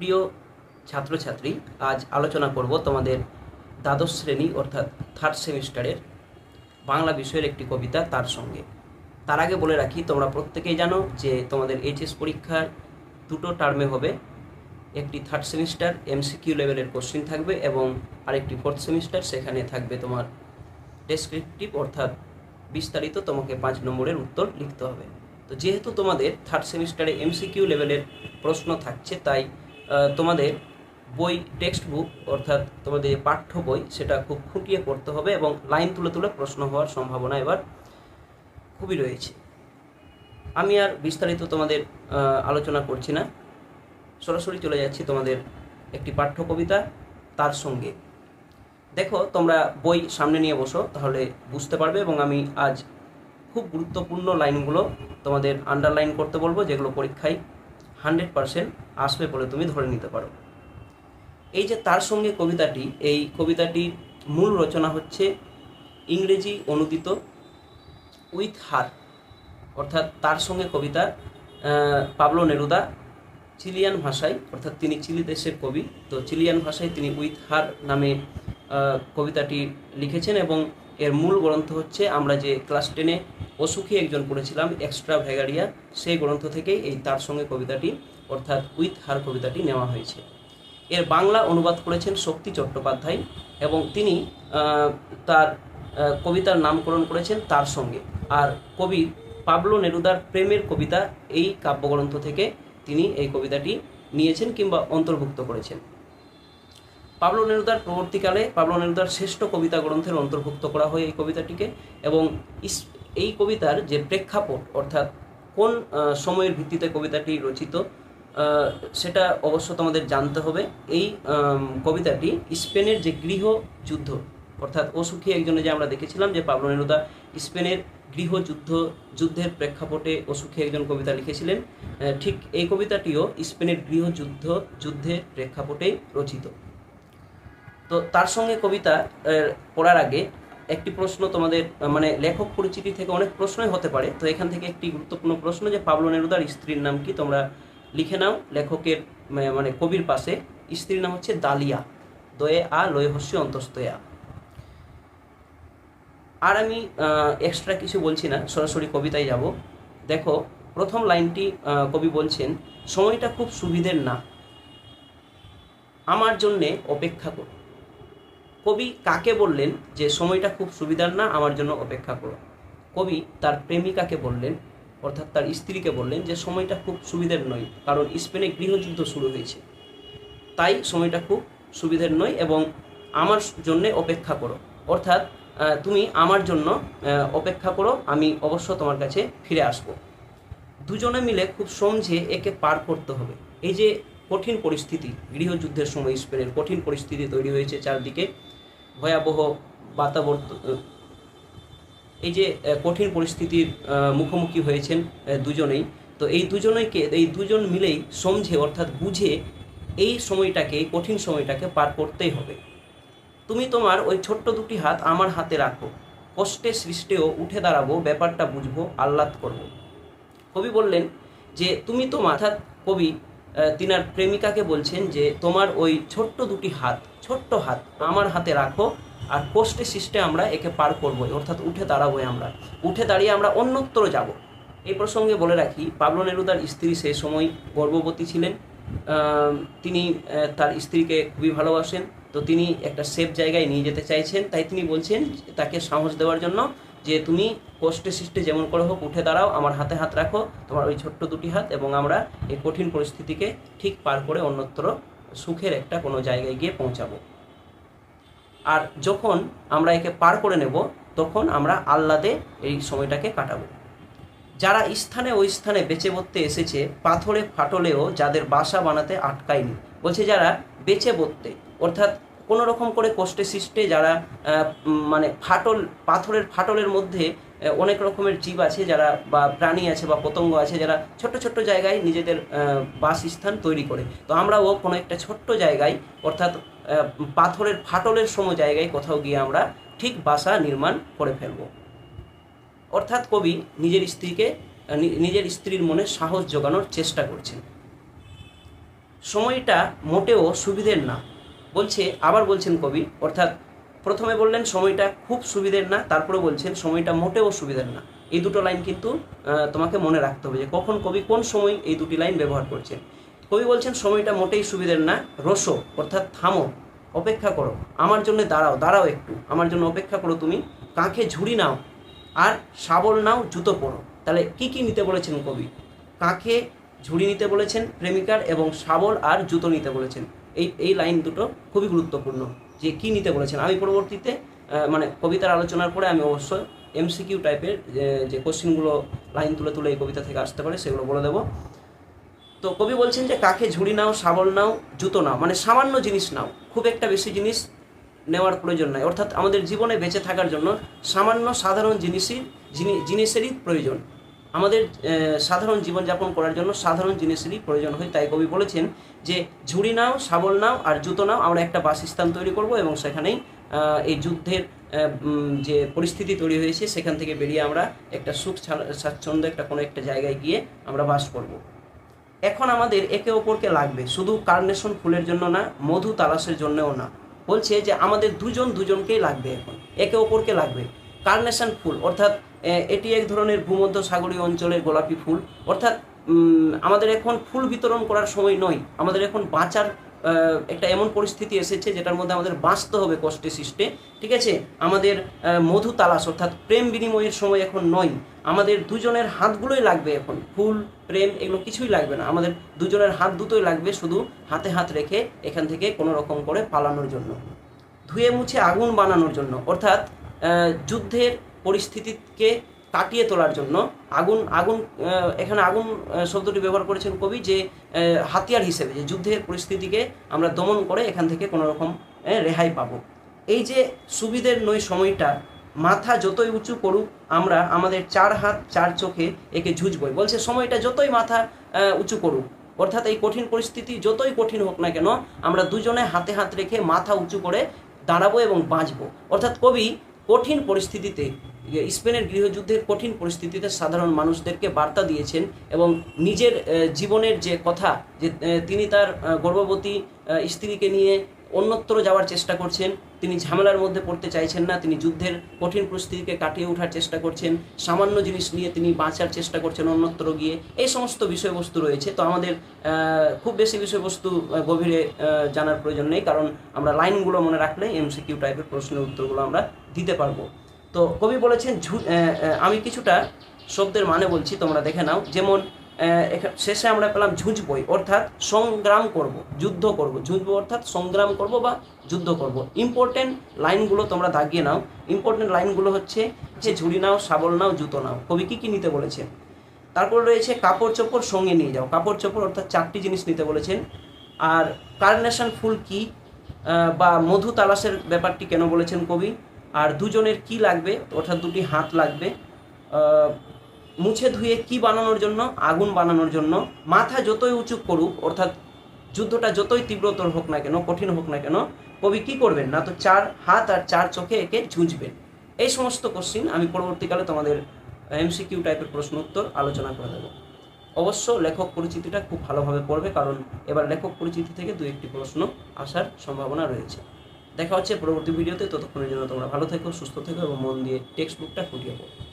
প্রিয় ছাত্রছাত্রী, আজ আলোচনা করব তোমাদের দ্বাদশ শ্রেণি অর্থাৎ থার্ড সেমিস্টারের বাংলা বিষয়ের একটি কবিতা তার সঙ্গে। তার আগে বলে রাখি, তোমরা প্রত্যেকেই জানো যে তোমাদের এইচএস পরীক্ষার দুটো টার্মে হবে। একটি থার্ড সেমিস্টার এমসিকিউ লেভেলের কোশ্চিন থাকবে এবং আরেকটি ফোর্থ সেমিস্টার সেখানে থাকবে তোমার ডেসক্রিপটিভ অর্থাৎ বিস্তারিত তোমাকে পাঁচ নম্বরের উত্তর লিখতে হবে। তো যেহেতু তোমাদের থার্ড সেমিস্টারে এমসিকিউ লেভেলের প্রশ্ন থাকছে, তাই তোমাদের বই টেক্সট বুক অর্থাৎ তোমাদের পাঠ্য বই, সেটা খুব খুঁটিয়ে পড়তে হবে এবং লাইন তুলে তুলে প্রশ্ন হওয়ার সম্ভাবনা এবার খুবই রয়েছে। আমি আর বিস্তারিত তোমাদের আলোচনা করছি না। সরাসরি চলে যাচ্ছি তোমাদের একটি পাঠ্য কবিতা, তার সঙ্গে। দেখো, তোমরা বই সামনে নিয়ে বসো, তাহলে বুঝতে পারবে এবং আমি আজ খুব গুরুত্বপূর্ণ লাইনগুলো তোমাদের আন্ডারলাইন করতে বলব, যেগুলো পরীক্ষায় হান্ড্রেড পারসেন্ট আসবে বলে তুমি ধরে নিতে পারো। এই যে তার সঙ্গে কবিতাটি, এই কবিতাটির মূল রচনা হচ্ছে ইংরেজি অনুদিত উইথ হার, অর্থাৎ তার সঙ্গে কবিতা পাবলো নেরুদা চিলিয়ান ভাষায়, অর্থাৎ তিনি চিলি দেশের কবি। তো চিলিয়ান ভাষায় তিনি উইথ হার নামে কবিতাটি লিখেছেন এবং এর মূল গ্রন্থ হচ্ছে আমরা যে ক্লাস টেনে অসুখী একজন পড়েছিলাম এক্সট্রা ভ্যাগারিয়া সেই গ্রন্থ থেকেই এই তার সঙ্গে কবিতাটি, অর্থাৎ উইথ হার কবিতাটি নেওয়া হয়েছে। এর বাংলা অনুবাদ করেছেন শক্তি চট্টোপাধ্যায় এবং তিনি তার কবিতার নামকরণ করেছেন তার সঙ্গে। আর কবি পাবলো নেরুদার প্রেমের কবিতা এই কাব্যগ্রন্থ থেকে তিনি এই কবিতাটি নিয়েছেন কিংবা অন্তর্ভুক্ত করেছেন। পাবলো নেরুদার পরবর্তীকালে, পাবলো নেরুদার শ্রেষ্ঠ কবিতা গ্রন্থের অন্তর্ভুক্ত করা হয় এই কবিতাটিকে এবং এই কবিতার যে প্রেক্ষাপট, অর্থাৎ কোন সময়ের ভিত্তিতে কবিতাটি রচিত সেটা অবশ্য তোমাদের জানতে হবে। এই কবিতাটি স্পেনের যে গৃহযুদ্ধ অর্থাৎ অসুখী একজনে যে আমরা দেখেছিলাম যে পাবলো নেরুদা স্পেনের গৃহযুদ্ধ যুদ্ধের প্রেক্ষাপটে অসুখী একজন কবিতা লিখেছিলেন। ঠিক এই কবিতাটিও স্পেনের গৃহযুদ্ধ যুদ্ধের প্রেক্ষাপটেই রচিত। তো তার সঙ্গে কবিতা পড়ার আগে একটি প্রশ্ন তোমাদের মানে লেখক পরিচিতি থেকে অনেক প্রশ্নই হতে পারে। তো এখান থেকে একটি গুরুত্বপূর্ণ প্রশ্ন যে পাবলো নেরুদার স্ত্রীর নাম কি? তোমরা লিখে নাও লেখকের মানে কবির পাশে। স্ত্রীর নাম হচ্ছে দালিয়া। দয়ে আ লয়ে হস্য অন্তস্তয়ে আর আমি এক্সট্রা কিছু বলছি না, সরাসরি কবিতায় যাব। দেখো, প্রথম লাইনটি কবি বলছেন, সময়টা খুব সুবিধের না। আমার জন্যে অপেক্ষা করো। কবি কাকে বললেন যে, সময়টা খুব সুবিধার না, আমার জন্য অপেক্ষা করো কবি তার প্রেমিকাকে বললেন, অর্থাৎ তার স্ত্রীকে বললেন যে, সময়টা খুব সুবিধের নয়, কারণ স্পেনে গৃহযুদ্ধ শুরু হয়েছে। তাই সময়টা খুব সুবিধের নয় এবং আমার জন্য অপেক্ষা করো। অর্থাৎ তুমি আমার জন্য অপেক্ষা করো, আমি অবশ্য তোমার কাছে ফিরে আসব। দুজনে মিলে খুব সমঝে একে পার করতে হবে। এই যে কঠিন পরিস্থিতি, গৃহযুদ্ধের সময় স্পেনের কঠিন পরিস্থিতি তৈরি হয়েছে চারদিকে ভয়াবহ বাতাবর্ত এই যে কঠিন পরিস্থিতির মুখোমুখি হয়েছেন দুজনেই। তো এই দুজনেকে, এই দুজন মিলেই সমঝে, অর্থাৎ বুঝে এই সময়টাকে, এই কঠিন সময়টাকে পার করতেই হবে। তুমি তোমার ওই ছোট্ট দুটি হাত আমার হাতে রাখো। কষ্টে সৃষ্টেও উঠে দাঁড়াবো, ব্যাপারটা বুঝব, আহ্লাদ করব। কবি বললেন যে, তুমি তোমার অর্থাৎ কবি তিনার প্রেমিকাকে বলছেন যে, তোমার ওই ছোট্ট দুটি হাত, ছোট্ট হাত আমার হাতে রাখো আর কষ্টে সৃষ্টে আমরা একে পার করব অর্থাৎ উঠে দাঁড়াবোই আমরা। উঠে দাঁড়িয়ে আমরা অন্যত্র যাব। এই প্রসঙ্গে বলে রাখি, পাবলো নেরুদার স্ত্রী সেই সময় গর্ভবতী ছিলেন। তিনি তার স্ত্রীকে খুবই ভালোবাসেন। তো তিনি একটা সেফ জায়গায় নিয়ে যেতে চাইছেন। তাই তিনি বলছেন তাকে সাহস দেওয়ার জন্য যে তুমি কষ্টে সৃষ্টে যেমন করে হোক, উঠে দাঁড়াও, আমার হাতে হাত রাখো, তোমার ওই ছোট্ট দুটি হাত এবং আমরা এই কঠিন পরিস্থিতিকে ঠিক পার করে অন্যত্র সুখের একটা কোনো জায়গায় গিয়ে পৌঁছাবো। আর যখন আমরা একে পার করে নেব, তখন আমরা আহ্লাদে এই সময়টাকে কাটাবো। যারা স্থানে ওই স্থানে বেঁচে বসতে এসেছে, পাথরে ফাটলেও যাদের বাসা বানাতে আটকায়নি, বলছে যারা বেঁচে বসতে, অর্থাৎ কোনো রকম করে কষ্টে সৃষ্টে যারা মানে ফাটল, পাথরের, ফাটলের মধ্যে অনেক রকমের জীব আছে যারা, বা প্রাণী আছে বা পতঙ্গ আছে যারা ছোট্ট ছোট্ট জায়গায় নিজেদের বাসস্থান তৈরি করে। তো আমরাও কোনো একটা ছোট্ট জায়গায়, অর্থাৎ পাথরের, ফাটলের সম জায়গায় কোথাও গিয়ে আমরা ঠিক বাসা নির্মাণ করে ফেলব। অর্থাৎ কবি নিজের স্ত্রীকে নিজের স্ত্রীর মনে সাহস জোগানোর চেষ্টা করছেন। সময়টা মোটেও সুবিধের না। বলছে, আবার বলছেন কবি, অর্থাৎ প্রথমে বললেন সময়টা খুব সুবিধের না তারপরে বলছেন সময়টা মোটেও সুবিধের না। এই দুটো লাইন কিন্তু তোমাকে মনে রাখতে হবে যে কখন কবি কোন সময় এই দুটি লাইন ব্যবহার করছেন। কবি বলছেন, সময়টা মোটেই সুবিধের না, রসো, অর্থাৎ থামো, অপেক্ষা করো, আমার জন্য দাঁড়াও দাঁড়াও একটু, আমার জন্য অপেক্ষা করো তুমি, কাঁখে ঝুড়ি নাও, আর শাবল নাও, জুতো পরো। তাহলে কি কি নিতে বলেছেন কবি? কাঁখে ঝুড়ি নিতে বলেছেন প্রেমিকার এবং শাবল আর জুতো নিতে বলেছেন। এই এই লাইন দুটো খুবই গুরুত্বপূর্ণ যে কি নিতে বলেছেন। আমি পরবর্তীতে মানে কবিতার আলোচনার পরে আমি অবশ্যই এমসিকিউ টাইপের যে- কোশ্চেনগুলো লাইন তুলে তুলে এই কবিতা থেকে আসতে পারে সেগুলো বলে দেবো। তো কবি বলছেন যে, কাকে ঝুড়ি নাও, শাবল নাও, জুতো নাও মানে সামান্য জিনিস নাও, খুব একটা বেশি জিনিস নেওয়ার প্রয়োজন নাই। অর্থাৎ আমাদের জীবনে বেঁচে থাকার জন্য সামান্য সাধারণ জিনিসই, জিনি- জিনিসেরই প্রয়োজন। আমাদের সাধারণ জীবনযাপন করার জন্য সাধারণ জিনিসেরই প্রয়োজন হয়। তাই কবি বলেছেন যে, ঝুড়ি নাও, শাবল নাও আর জুতো নাও, আমরা একটা বাসস্থান তৈরি করব এবং সেখানেই এই যুদ্ধের যে পরিস্থিতি তৈরি হয়েছে, সেখান থেকে বেরিয়ে আমরা একটা সুখ স্বাচ্ছন্দ্য একটা কোনো একটা জায়গায় গিয়ে আমরা বাস করব। এখন আমাদের একে অপরকে লাগবে, শুধু কার্নেশন ফুলের জন্য না, মধু তালাশের জন্যও না। বলছে যে, আমাদের দুজন দুজনকেই লাগবে এখন, একে অপরকে লাগবে। কার্নেশন ফুল, অর্থাৎ এটি এক ধরনের ভূমধ্য সাগরীয় অঞ্চলের গোলাপি ফুল। অর্থাৎ আমাদের এখন ফুল বিতরণ করার সময় নয়। আমাদের এখন বাঁচার একটা এমন পরিস্থিতি এসেছে যেটার মধ্যে আমাদের বাঁচতে হবে কষ্টে সৃষ্টে। ঠিক আছে? আমাদের মধু তালাশ, অর্থাৎ প্রেম বিনিময়ের সময় এখন নয়। আমাদের দুজনের হাতগুলোই লাগবে এখন। ফুল, প্রেম এগুলো কিছুই লাগবে না। আমাদের দুজনের হাত দুটোই লাগবে শুধু হাতে হাত রেখে এখান থেকে কোনো রকম করে পালানোর জন্য। ধুয়ে মুছে আগুন বানানোর জন্য। অর্থাৎ যুদ্ধের পরিস্থিতিকে কাটিয়ে তোলার জন্য আগুন আগুন এখানে আগুন শব্দটি ব্যবহার করেছেন কবি যে হাতিয়ার হিসেবে, যে যুদ্ধের পরিস্থিতিকে আমরা দমন করে এখান থেকে কোনো রকম রেহাই পাবো। এই যে সুবিধের নয় সময়টা, মাথা যতই উঁচু করুক আমরা, আমাদের চার হাত, চার চোখে একে ঝুঁজবই বলছে, সময়টা যতই মাথা উঁচু করুক, অর্থাৎ এই কঠিন পরিস্থিতি যতই কঠিন হোক না কেন, আমরা দুজনে হাতে হাত রেখে মাথা উঁচু করে দাঁড়াবো এবং বাঁচবো। অর্থাৎ কবি কঠিন পরিস্থিতিতে স্পেনের গৃহযুদ্ধের কঠিন পরিস্থিতিতে সাধারণ মানুষদেরকে বার্তা দিয়েছেন এবং নিজের জীবনের যে কথা, যে তিনি তার গর্ভবতী স্ত্রীকে নিয়ে অন্যত্র যাওয়ার চেষ্টা করছেন, তিনি ঝামেলার মধ্যে পড়তে চাইছেন না, তিনি যুদ্ধের কঠিন পরিস্থিতিকে কাটিয়ে ওঠার চেষ্টা করছেন, সামান্য জিনিস নিয়ে তিনি বাঁচার চেষ্টা করছেন অন্যত্র গিয়ে, এই সমস্ত বিষয়বস্তু রয়েছে। তো আমাদের খুব বেশি বিষয়বস্তু গভীরে জানার প্রয়োজন নেই, কারণ আমরা লাইনগুলো মনে রাখলে এমসিকিউ টাইপের প্রশ্নের উত্তরগুলো আমরা দিতে পারব। তো কবি বলেছেন আমি কিছুটা শব্দের মানে বলছি, তোমরা দেখে নাও। যেমন শেষে আমরা পেলাম ঝুঁজবই অর্থাৎ সংগ্রাম করব, যুদ্ধ করব। ঝুঁজবো অর্থাৎ সংগ্রাম করব বা যুদ্ধ করব। ইম্পর্টেন্ট লাইনগুলো তোমরা দাগিয়ে নাও। ইম্পর্টেন্ট লাইনগুলো হচ্ছে যে ঝুড়ি নাও, শাবল নাও, জুতো নাও। কবি কী কী নিতে বলেছেন? তারপর রয়েছে, কাপড় চোপড় সঙ্গে নিয়ে যাও। কাপড় চোপড় অর্থাৎ চারটি জিনিস নিতে বলেছেন। আর কার্নেশন ফুল কি? বা মধু তালাশের ব্যাপারটি কেন বলেছেন কবি? আর দুজনের কি লাগবে? অর্থাৎ দুটি হাত লাগবে। মুছে ধুয়ে কি বানানোর জন্য? আগুন বানানোর জন্য। মাথা যতই উঁচু করুক, অর্থাৎ যুদ্ধটা যতই তীব্রতর হোক না কেন, কঠিন হোক না কেন, কবি কি করবেন? না তো চার হাত আর চার চোখে একে ঝুঁজবেন এই সমস্ত কোশ্চিন আমি পরবর্তীকালে তোমাদের এমসিকিউ টাইপের প্রশ্ন উত্তর আলোচনা করে দেবো। অবশ্য লেখক পরিচিতিটা খুব ভালোভাবে পড়বে, কারণ এবার লেখক পরিচিতি থেকে দু একটি প্রশ্ন আসার সম্ভাবনা রয়েছে। দেখা হচ্ছে পরবর্তী ভিডিওতে। ততক্ষণের জন্য তোমরা ভালো থেকো, সুস্থ থেকো এবং মন দিয়ে টেক্সট বুকটা ফুটিয়ে পড়ো।